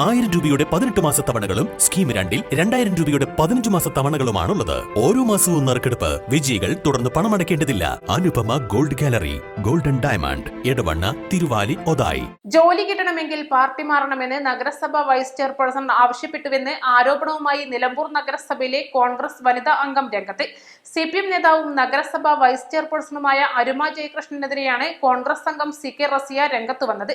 ആയിരം രൂപയുടെ പതിനെട്ട് മാസ തവണകളും സ്കീം രണ്ടിൽ രണ്ടായിരം രൂപയുടെ പതിനഞ്ച് മാസ തവണകളുമാണുള്ളത്. ഓരോ മാസവും നറുക്കെടുപ്പ് വിജയികൾ തുടർന്ന് പണമടയ്ക്കേണ്ടതില്ല. Anupama gold gallery golden diamond Edavanna Thiruvali Othayi. ജോലി കിട്ടണമെങ്കിൽ പാർട്ടി മാറണമെന്ന് നഗരസഭ വൈസ് ചെയർപേഴ്സൺ ആവശ്യപ്പെട്ടുവെന്ന് ആരോപണവുമായി നിലമ്പൂർ നഗരസഭയിലെ കോൺഗ്രസ് വനിതാ അംഗം രംഗത്ത്. സി പി എം നേതാവും നഗരസഭ വൈസ് ചെയർപേഴ്സണുമായ അരുമ ജയകൃഷ്ണനെതിരെയാണ് കോൺഗ്രസ് അംഗം സി കെ റസിയ രംഗത്ത് വന്നത്.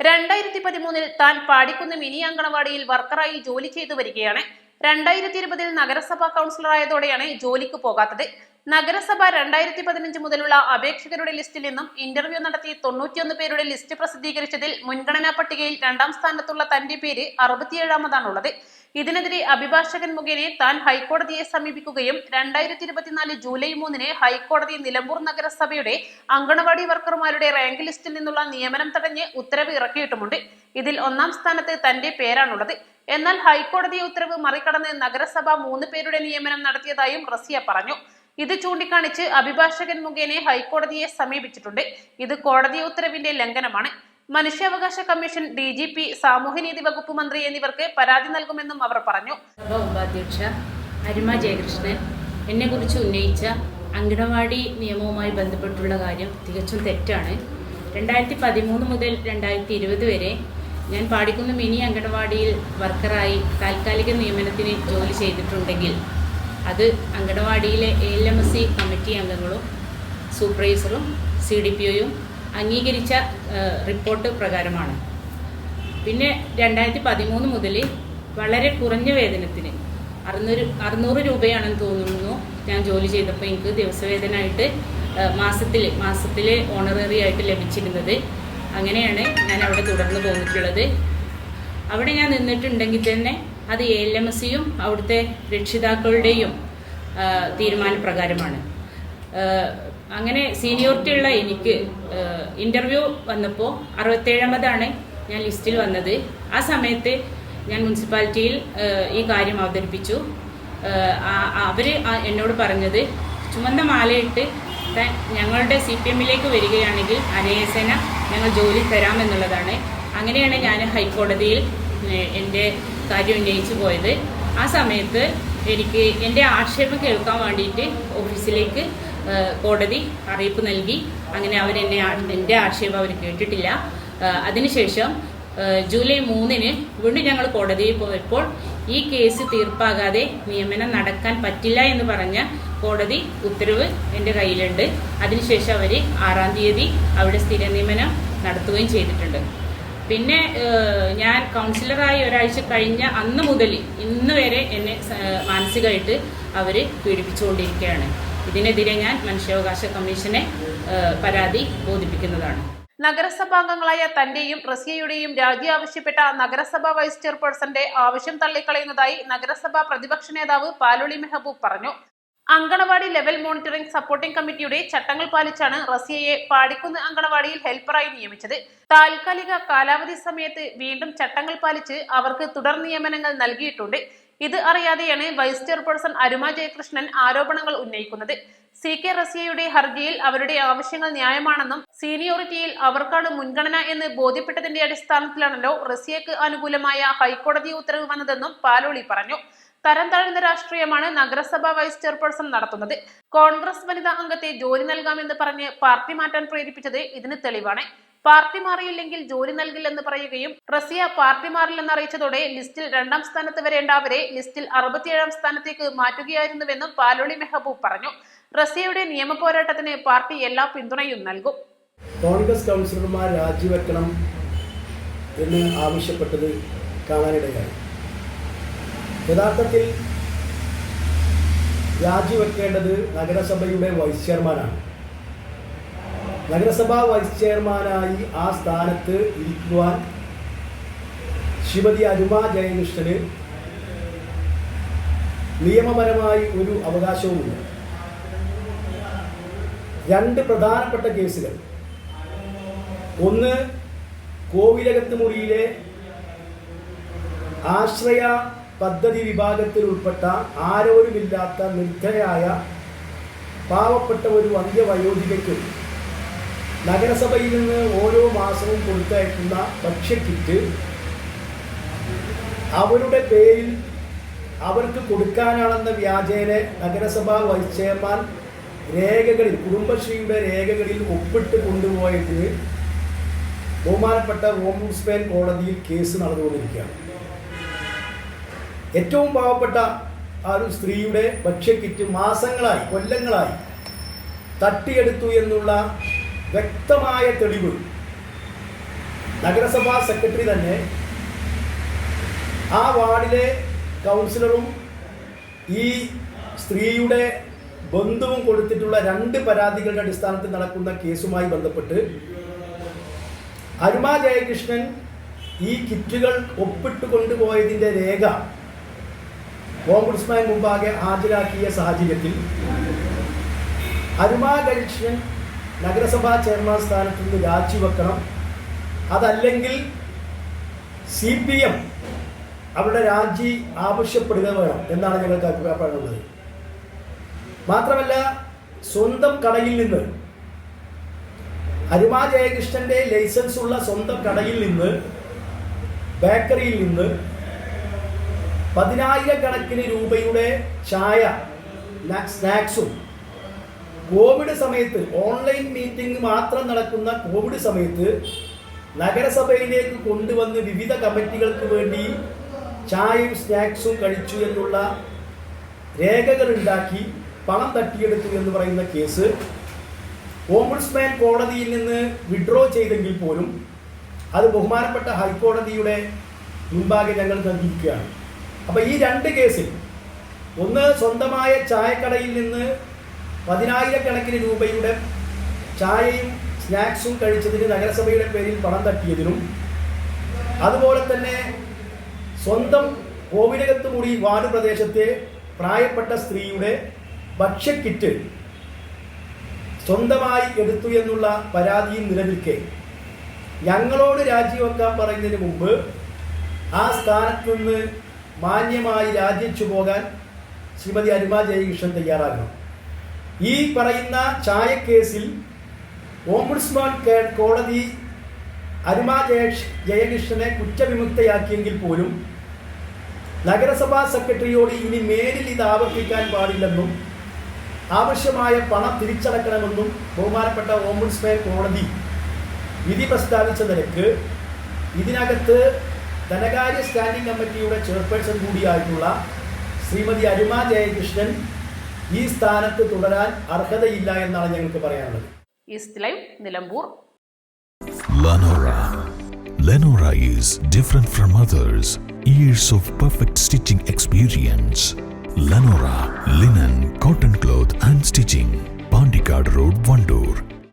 രണ്ടായിരത്തി പതിമൂന്നിൽ താൻ പാടിക്കുന്ന് മിനി അങ്കണവാടിയിൽ വർക്കറായി ജോലി ചെയ്തു വരികയാണ്. രണ്ടായിരത്തി ഇരുപതിൽ നഗരസഭാ കൗൺസിലറായതോടെയാണ് ജോലിക്ക് പോകാത്തത്. നഗരസഭ രണ്ടായിരത്തി പതിനഞ്ച് മുതലുള്ള അപേക്ഷകരുടെ ലിസ്റ്റിൽ നിന്നും ഇന്റർവ്യൂ നടത്തി തൊണ്ണൂറ്റിയൊന്ന് പേരുടെ ലിസ്റ്റ് പ്രസിദ്ധീകരിച്ചതിൽ മുൻഗണനാ പട്ടികയിൽ രണ്ടാം സ്ഥാനത്തുള്ള തന്റെ പേര് അറുപത്തിയേഴാമതാണുള്ളത്. ഇതിനെതിരെ അഭിഭാഷകൻ മുഖേന താൻ ഹൈക്കോടതിയെ സമീപിക്കുകയും രണ്ടായിരത്തി ഇരുപത്തിനാല് ജൂലൈ മൂന്നിന് ഹൈക്കോടതി നിലമ്പൂർ നഗരസഭയുടെ അങ്കണവാടി വർക്കർമാരുടെ റാങ്ക് ലിസ്റ്റിൽ നിന്നുള്ള നിയമനം തടഞ്ഞ് ഉത്തരവ് ഇറക്കിയിട്ടുമുണ്ട്. ഇതിൽ ഒന്നാം സ്ഥാനത്ത് തന്റെ പേരാണുള്ളത്. എന്നാൽ ഹൈക്കോടതി ഉത്തരവ് മറികടന്ന് നഗരസഭ മൂന്ന് പേരുടെ നിയമനം നടത്തിയതായും റസിയ പറഞ്ഞു. ഇത് ചൂണ്ടിക്കാണിച്ച് അഭിഭാഷകൻ മുഖേന ഹൈക്കോടതിയെ സമീപിച്ചിട്ടുണ്ട്. ഇത് കോടതി ഉത്തരവിന്റെ ലംഘനമാണ്. മനുഷ്യാവകാശ കമ്മീഷൻ ഡി ജി പി സാമൂഹ്യനീതി വകുപ്പ് മന്ത്രി എന്നിവർക്ക് പരാതി നൽകുമെന്നും അവർ പറഞ്ഞു. ഉപാധ്യക്ഷ അരുമ ജയകൃഷ്ണൻ എന്നെ കുറിച്ച് ഉന്നയിച്ച അങ്കണവാടി നിയമവുമായി ബന്ധപ്പെട്ടുള്ള കാര്യം തികച്ചും തെറ്റാണ്. രണ്ടായിരത്തി പതിമൂന്ന് മുതൽ രണ്ടായിരത്തി ഇരുപത് വരെ ഞാൻ പാടിക്കുന്ന മിനി അങ്കണവാടിയിൽ വർക്കറായി താൽക്കാലിക നിയമനത്തിന് ജോലി ചെയ്തിട്ടുണ്ടെങ്കിൽ അത് അങ്കണവാടിയിലെ A L M S C committee അംഗങ്ങളും സൂപ്പർവൈസറും സി ഡി പി ഒയും അംഗീകരിച്ച റിപ്പോർട്ട് പ്രകാരമാണ്. പിന്നെ രണ്ടായിരത്തി പതിമൂന്ന് മുതൽ വളരെ കുറഞ്ഞ വേതനത്തിന് അറുന്നൂറ് അറുന്നൂറ് രൂപയാണെന്ന് തോന്നുന്നു ഞാൻ ജോലി ചെയ്തപ്പോൾ എനിക്ക് ദിവസവേതനമായിട്ട് മാസത്തിൽ മാസത്തിൽ ഓണററി ആയിട്ട് ലഭിച്ചിരുന്നത്. അങ്ങനെയാണ് ഞാൻ അവിടെ തുടർന്ന് പോന്നിട്ടുള്ളത്. അവിടെ ഞാൻ നിന്നിട്ടുണ്ടെങ്കിൽ തന്നെ അത് എ എൽ എം എസ് സിയും അവിടുത്തെ രക്ഷിതാക്കളുടെയും തീരുമാനപ്രകാരമാണ്. അങ്ങനെ സീനിയോറിറ്റി ഉള്ള എനിക്ക് ഇന്റർവ്യൂ വന്നപ്പോൾ അറുപത്തേഴാമതാണ് ഞാൻ ലിസ്റ്റിൽ വന്നത്. ആ സമയത്ത് ഞാൻ മുനിസിപ്പാലിറ്റിയിൽ ഈ കാര്യം അവതരിപ്പിച്ചു. അവർ എന്നോട് പറഞ്ഞത് ചുമന്ന മാലയിട്ട് ഞങ്ങളുടെ സി പി എമ്മിലേക്ക് വരികയാണെങ്കിൽ അനേസന ഞങ്ങൾ ജോലി തരാമെന്നുള്ളതാണ്. അങ്ങനെയാണ് ഞാൻ ഹൈക്കോടതിയിൽ എന്റെ കാര്യം ഉന്നയിച്ചു പോയത്. ആ സമയത്ത് എനിക്ക് എന്റെ ആക്ഷേപം കേൾക്കാൻ വേണ്ടിയിട്ട് ഓഫീസിലേക്ക് കോടതി അറിയിപ്പ് നൽകി. അങ്ങനെ അവരെന്നെ എന്റെ ആക്ഷേപം അവർ കേട്ടിട്ടില്ല. അതിനുശേഷം ജൂലൈ മൂന്നിന് വീണ്ടും ഞങ്ങൾ കോടതിയിൽ പോയപ്പോൾ ഈ കേസ് തീർപ്പാകാതെ നിയമനം നടക്കാൻ പറ്റില്ല എന്ന് പറഞ്ഞ കോടതി ഉത്തരവ് എന്റെ കയ്യിലുണ്ട്. അതിനുശേഷം അവർ ആറാം തീയതി അവിടെ സ്ഥിര നിയമനം നടത്തുകയും ചെയ്തിട്ടുണ്ട്. പിന്നെ ഞാൻ കൗൺസിലറായി ഒരാഴ്ച കഴിഞ്ഞ അന്ന് മുതൽ ഇന്ന് വരെ എന്നെ മാനസികമായിട്ട് അവർ പീഡിപ്പിച്ചുകൊണ്ടിരിക്കുകയാണ്. ഇതിനെതിരെ ഞാൻ മനുഷ്യാവകാശ കമ്മീഷനെ പരാതി ബോധിപ്പിക്കുന്നതാണ്. നഗരസഭാംഗങ്ങളായ തന്റെയും റസിയയുടെയും രാജി ആവശ്യപ്പെട്ട നഗരസഭാ വൈസ് ചെയർപേഴ്സന്റെ ആവശ്യം തള്ളിക്കളയുന്നതായി നഗരസഭാ പ്രതിപക്ഷ നേതാവ് പാലുളി മെഹബൂബ് പറഞ്ഞു. അങ്കണവാടി ലെവൽ മോണിറ്ററിംഗ് സപ്പോർട്ടിംഗ് കമ്മിറ്റിയുടെ ചട്ടങ്ങൾ പാലിച്ചാണ് റസിയയെ പാടിക്കുന്ന് അങ്കണവാടിയിൽ ഹെൽപ്പറായി നിയമിച്ചത്. താൽക്കാലിക കാലാവധി സമയത്ത് വീണ്ടും ചട്ടങ്ങൾ പാലിച്ച് അവർക്ക് തുടർ നിയമനങ്ങൾ നൽകിയിട്ടുണ്ട്. ഇത് അറിയാതെയാണ് വൈസ് ചെയർപേഴ്സൺ അരുമ ജയകൃഷ്ണൻ ആരോപണങ്ങൾ ഉന്നയിക്കുന്നത്. സി കെ റസിയയുടെ ഹർജിയിൽ അവരുടെ ആവശ്യങ്ങൾ ന്യായമാണെന്നും സീനിയോറിറ്റിയിൽ അവർക്കാണ് മുൻഗണന എന്ന് ബോധ്യപ്പെട്ടതിന്റെ അടിസ്ഥാനത്തിലാണല്ലോ റസിയക്ക് അനുകൂലമായ ഹൈക്കോടതി ഉത്തരവ് വന്നതെന്നും പാലോളി പറഞ്ഞു. തരം താഴ്ന്ന രാഷ്ട്രീയമാണ് നഗരസഭാ വൈസ് ചെയർപേഴ്സൺ നടത്തുന്നത്. കോൺഗ്രസ് വനിതാ അംഗത്തെ ജോലി നൽകാമെന്ന് പറഞ്ഞ് പാർട്ടി മാറ്റാൻ പ്രേരിപ്പിച്ചത് ഇതിന് തെളിവാണ്. പാർട്ടി മാറിയില്ലെങ്കിൽ ജോലി നൽകില്ലെന്ന് പറയുകയും റസിയ പാർട്ടി മാറില്ലെന്ന് അറിയിച്ചതോടെ ലിസ്റ്റിൽ രണ്ടാം സ്ഥാനത്ത് വരേണ്ട അവരെ ലിസ്റ്റിൽ അറുപത്തിയേഴാം സ്ഥാനത്തേക്ക് മാറ്റുകയായിരുന്നുവെന്നും പാലോളി മെഹബൂബ് പറഞ്ഞു. റസിയയുടെ നിയമ പോരാട്ടത്തിന് പാർട്ടി എല്ലാ പിന്തുണയും നൽകും. കോൺഗ്രസ് കൗൺസിലർമാർ രാജിവെക്കണം എന്ന് ആവശ്യപ്പെട്ടത് കാണാനിടയായി. യഥാർത്ഥത്തിൽ രാജിവെക്കേണ്ടത് നഗരസഭയുടെ വൈസ് ചെയർമാനാണ് നഗരസഭാ വൈസ് ചെയർമാനായി ആ സ്ഥാനത്ത് ഇരിക്കുവാൻ ശ്രീമതി അരുമ ജയകൃഷ്ണന് നിയമപരമായി ഒരു അവകാശവുമില്ല. രണ്ട് പ്രധാനപ്പെട്ട കേസുകൾ. ഒന്ന് കോവിലകത്ത് മുറിയിലെ ആശ്രയ പദ്ധതി വിഭാഗത്തിൽ ഉൾപ്പെട്ട ആരോരുമില്ലാത്ത നിർദ്ധയായ പാവപ്പെട്ട ഒരു വലിയ വയോധികയ്ക്കും നഗരസഭയിൽ നിന്ന് ഓരോ മാസവും കൊടുത്തയക്കുന്ന ഭക്ഷ്യക്കിറ്റ് അവരുടെ പേരിൽ അവർക്ക് കൊടുക്കാനാണെന്ന വ്യാജേന നഗരസഭാ വൈസ് ചെയർമാൻ രേഖകളിൽ കുടുംബശ്രീയുടെ രേഖകളിൽ ഒപ്പിട്ട് കൊണ്ടുപോയതിന് ബഹുമാനപ്പെട്ട ഓംബുഡ്സ്മാൻ കോടതിയിൽ കേസ് നടന്നുകൊണ്ടിരിക്കുകയാണ്. ഏറ്റവും പാവപ്പെട്ട ആ ഒരു സ്ത്രീയുടെ ഭക്ഷ്യക്കിറ്റ് മാസങ്ങളായി കൊല്ലങ്ങളായി തട്ടിയെടുത്തു എന്നുള്ള വ്യക്തമായ തെളിവ് നഗരസഭാ സെക്രട്ടറി തന്നെ ആ വാർഡിലെ കൗൺസിലറും ഈ സ്ത്രീയുടെ ബന്ധുവും കൊടുത്തിട്ടുള്ള രണ്ട് പരാതികളുടെ അടിസ്ഥാനത്തിൽ നടക്കുന്ന കേസുമായി ബന്ധപ്പെട്ട് അരുമാ ജയകൃഷ്ണൻ ഈ കിറ്റുകൾ ഒപ്പിട്ട് കൊണ്ടുപോയതിന്റെ രേഖ ഓംബുഡ്സ്മാൻ മുമ്പാകെ ഹാജരാക്കിയ സാഹചര്യത്തിൽ അരുമ ജയകൃഷ്ണൻ നഗരസഭാ ചെയർമാൻ സ്ഥാനത്ത് നിന്ന് രാജിവെക്കണം. അതല്ലെങ്കിൽ സി പി എം അവരുടെ രാജി ആവശ്യപ്പെടുക വേണം എന്നാണ് ഞങ്ങൾക്ക് അഭിപ്രായപ്പെടുന്നത്. മാത്രമല്ല സ്വന്തം കടയിൽ നിന്ന് ഹരിമാ ജയകൃഷ്ണന്റെ ലൈസൻസ് ഉള്ള സ്വന്തം കടയിൽ നിന്ന് ബേക്കറിയിൽ നിന്ന് പതിനായിരക്കണക്കിന് രൂപയുടെ ചായ സ്നാക്സും. കോവിഡ് സമയത്ത് ഓൺലൈൻ മീറ്റിംഗ് മാത്രം നടക്കുന്ന കോവിഡ് സമയത്ത് നഗരസഭയിലേക്ക് കൊണ്ടുവന്ന് വിവിധ കമ്മിറ്റികൾക്ക് വേണ്ടി ചായയും സ്നാക്സും കഴിച്ചു എന്നുള്ള രേഖകൾ ഉണ്ടാക്കി പണം തട്ടിയെടുത്തു എന്ന് പറയുന്ന കേസ് ഓംബുഡ്സ്മാൻ കോടതിയിൽ നിന്ന് വിഡ്രോ ചെയ്തെങ്കിൽ പോലും അത് ബഹുമാനപ്പെട്ട ഹൈക്കോടതിയുടെ മുൻപാകെ ഞങ്ങൾ നൽകിയിരിക്കുകയാണ്. അപ്പോൾ ഈ രണ്ട് കേസിൽ ഒന്ന് സ്വന്തമായ ചായക്കടയിൽ നിന്ന് പതിനായിരക്കണക്കിന് രൂപയുടെ ചായയും സ്നാക്സും കഴിച്ചതിന് നഗരസഭയുടെ പേരിൽ പണം തട്ടിയതിനും അതുപോലെ തന്നെ സ്വന്തം കോവിലകത്തുമുടി വാർഡ് പ്രദേശത്തെ പ്രായപ്പെട്ട സ്ത്രീയുടെ ഭക്ഷ്യക്കിറ്റ് സ്വന്തമായി എടുത്തു എന്നുള്ള പരാതിയും നിലനിൽക്കെ. ഞങ്ങളോട് രാജിവെക്കാൻ പറയുന്നതിന് മുമ്പ് ആ സ്ഥാനത്ത് നിന്ന് മാന്യമായി രാജിച്ചു പോകാൻ ശ്രീമതി അരുമ ജയകൃഷ്ണൻ തയ്യാറാകണം. ഈ പറയുന്ന ചായക്കേസിൽ ഓംബുഡ്സ്മാൻ കോടതി അരുമ ജയകൃഷ് ജയകൃഷ്ണനെ കുറ്റവിമുക്തയാക്കിയെങ്കിൽ പോലും നഗരസഭാ സെക്രട്ടറിയോട് ഇനി മേലിൽ ഇത് ആവർത്തിക്കാൻ പാടില്ലെന്നും ആവശ്യമായ പണം തിരിച്ചടക്കണമെന്നും ബഹുമാനപ്പെട്ട ഓംബുഡ്സ്മാൻ കോടതി വിധി പ്രസ്താവിച്ച നിരക്ക് ഇതിനകത്ത് ധനകാര്യ സ്റ്റാൻഡിംഗ് കമ്മിറ്റിയുടെ ചെയർപേഴ്സൺ കൂടിയായിട്ടുള്ള ശ്രീമതി അരുമ ജയകൃഷ്ണൻ ഈ സ്ഥാനത്ത് തുടരാൻ അർഹതയില്ല എന്നാണ് ഞങ്ങൾക്ക് പറയാനുള്ളത് east live Nilambur Lenora. Lenora is different from others. Years of perfect stitching experience. Lenora linen, cotton cloth and